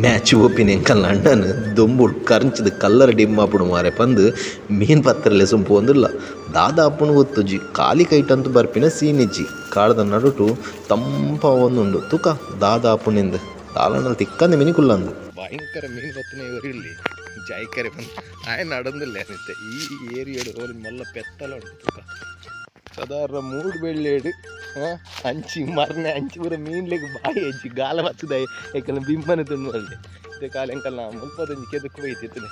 Match ஓப்பினியங்கள் அண்ணன் தொம்புள் கரைஞ்சது கல்லற ಡಿಮ್ಮ ಅಪ್ಪಡು ಮಾರೆ ಪಂದು ಮೀನ್ ಪತ್ರ ಲೆಸಂ ಪೋಂದುಲ್ಲ ದಾದಾ ಅಪ್ಪನು ಗೊತ್ತುಜಿ ಖಾಲಿ ಬರ್ಪಿನ ಸೀನಿಜ್ಜಿ ಕಾಳದ ನಡುಟು ತಂಪ ಒಂದುಂಡು. ತುಕ, ದಾದಾ ಅಪ್ಪನಿಂದ ತಾಳನ ತಿಕ್ಕಂದ ಮಿನಿಕುಲ್ಲಂದು. ಭಯಂಕರ ಮೀನ್ ಬತ್ತನೆ ಇವರಿಲ್ಲಿ ಜಾಯ್ಕರೆ ಬಂದು, ಆಯ್ ನಡಂದಿಲ್ಲ ಅನಿತ್ತೆ. ಈ ಏರಿಯಡು ಹೋಲಿನ ಮಲ್ಲ ಪೆತ್ತಲ ಉಂಟು ತುಕ. ಸದಾರ ಮೂಡ್ ಬೆಳ್ಳೇಡು ಹಂಚಿ ಅಂಚಿ ಹಂಚಿಬಿಡ ಮೀನ್ಲಿಗೆ ಬಾಯಿ ಹಂಚಿ ಗಾಲ ಬರ್ತದಾಯಿ ಯಾಕಂದ್ರೆ ಬಿಂಬನ ತಿನ್ನಲ್ಲಿ ಇದು ಕಾಲ ಎಂಕಲ್ ನಾ ಮಲ್ಪದೊಂದು ಕೆದಕ್ಕೆ ಹೋಯ್ತಿತ್ತು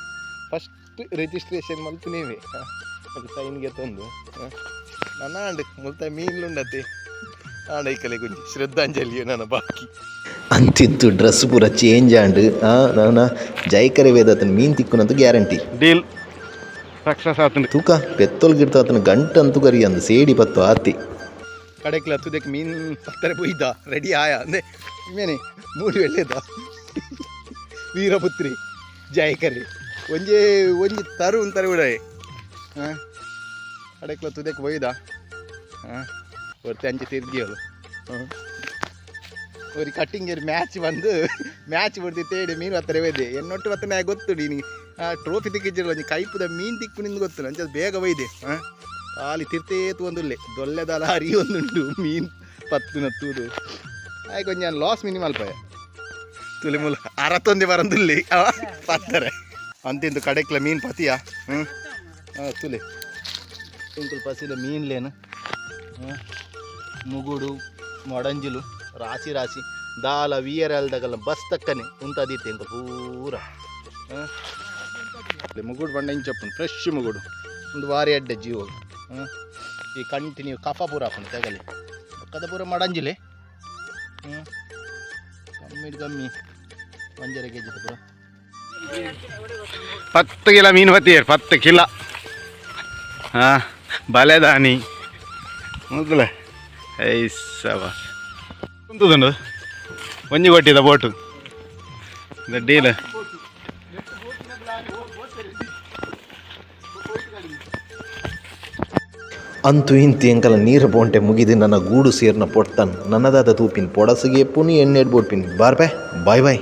ಫಸ್ಟ್ ರಿಜಿಸ್ಟ್ರೇಷನ್ ಮಲ್ಪ ನೀವೇ. ಸೈನ್ಗೆ ತಂದು. ನನ್ನ ಅಂಡ ಮುಲ್ತ ಮೀನ್ಲುಂಡತಿ. ಆಡೈಕಲೆ ಗುಂಜಿ ಶ್ರದ್ಧಾಂಜಲಿಯು ನನ್ನ ಬಾಕಿ. ಅಂತಿತ್ತು ಡ್ರೆಸ್ ಪೂರ ಚೇಂಜ್ ಆಂಡ್ ನಾನು ಜೈಕರೆ ವೇದ ಅತನ ಮೀನ್ ತಿಕ್ಕುನಂತ ಗ್ಯಾರಂಟಿ. ಡೀಲ್. ಸಕ್ಸಸ್ ಆತನ ತೂಕ ಪೆತ್ತೊಲ್ಗಿಡ್ತ ಅತನ ಗಂಟು ಅಂತೂ ಕರಿ ಅಂದ ಸೇಡಿ ಪತ್ತು ಆತಿ ಕಡೆಕ್ಲ ತುದಕ್ಕೆ ಮೀನ್ ಪತ್ತರ ಪೊಯ್ದ ರೆಡಿ ಆಯ ಅಂದ್ರೆ ಮೇನೆ ಮೂರು ವೆಳ್ಳೆದ ವೀರಪುತ್ರಿ ಜಯಕರಿ ಒಂಜೆ ಒಂಜಿ ತರು ಅಂತಾರೆ ಬಿಡ ಹಾಂ ಕಡೆಕ್ಲ ತುದಕ್ಕೆ ಪೊಯ್ದ ಹಾಂ ಒರ್ತೆ ಅಂಚೆ ತಿರ್ಗಿಯಲು ಹಾಂ ஒரு கட்டிங் ஒரு மேட்ச் வந்து மேட்ச் ಬಿಡ್ತಿ ತೇಡಿ ಮೀನು ಹತ್ತಿರ ಒಯ್ದೆ ಎನ್ನೊಟ್ಟು ಮತ್ತೆ ಗೊತ್ತು ನಿನಗೆ ಟ್ರೋಫಿ ತಿಕ್ಕಿದ್ದಿರಲ್ಲ ನೀ ಕೈಪುದ ಮೀನು ತಿಕ್ಕು ನಿಂದು ಗೊತ್ತಿಲ್ಲ ಅಂಚೆ ಅದು ಬೇಗ ಒಯ್ದೆ ಹಾಂ ಖಾಲಿ ತಿರ್ತೇತು ಒಂದುಲ್ಲೆ. ದೊಲ್ಲೆದ ಲಾರಿ ಒಂದುಂಡು ಮೀನು ಪತ್ತು ನತ್ತುದು. ಆಯ್ ಕೊಂಚ ನಾನು ಲಾಸ್ ಮಿನಿ ಮಲ್ಪೆ ತುಲಿ ಮುಲ ಅರತ್ತೊಂದೆ ಬರಂದುಲ್ಲಿ. ಪತ್ತರೆ. ಅಂತಿಂದು ಕಡೆಕ್ಲ ಮೀನ್ ಪತಿಯ? ಹ್ಞೂ ತುಲಿ. ಇಂಕುಲ್ ಪಸಿದ ಮೀನ್ಲೇನು? ಮುಗುಡು, ಮೊಡಂಜುಲು, ರಾಶಿ ರಾಶಿ, ದಾಲ ವಿಯರಲ್ದಾಗಲ್ಲ ಬಸ್ ತಕ್ಕನೆ ಉಂಟದಿತ್ತೆ ಇಂಕ ಪೂರ. ಮುಗುಡು ಬಂಡ ಇಂಚಪ್ಪನು ಫ್ರೆಶ್ ಮುಗುಡು. ಒಂದು ವಾರಿ ಅಡ್ಡೆ ಜೀವ ಈ ಕಂಟಿನ್ಯೂ ಕಫಾಪುರ ಹಾಕೊಂಡು ತೆಗಲಿ. ಪಕ್ಕದ ಪೂರ ಮಾಡಂಜಿಲೆ ಹ್ಞೂ ಕಮ್ಮಿ ಕಮ್ಮಿ ಒಂಜರೆ ಕೆ ಜಿ ಪೂರ ಪತ್ತು ಕಿಲ ಮೀನು ಬತ್ತಿಯರ್ ಪತ್ತು ಕಿಲ. ಹಾಂ, ಬಲೆದಾನಿ. ಮೊದಲ ಐಸವ ಕುಂತದುಂಡು ಒಂಜಿ ಕೊಟ್ಟಿದ್ದ ಬೋಟು. ಡೀಲ್ ಅಂತೂ ಇಂತಿ ಎಂಕಲ ನೀರು ಬೋಂಟೆ ಮುಗಿದು ನನ್ನ ಗೂಡು ಸೇರ್ನ ಪೊಡ್ತಾನೆ ನನ್ನದಾದ ತೂಪಿನ ಪೊಡಸಿಗೆ ಪುನಿ ಎಣ್ಣೆ ಇಡ್ಬೋಡ್ಪಿನಿ ಬಾರ್ಬೆ ಬಾಯ್ ಬಾಯ್.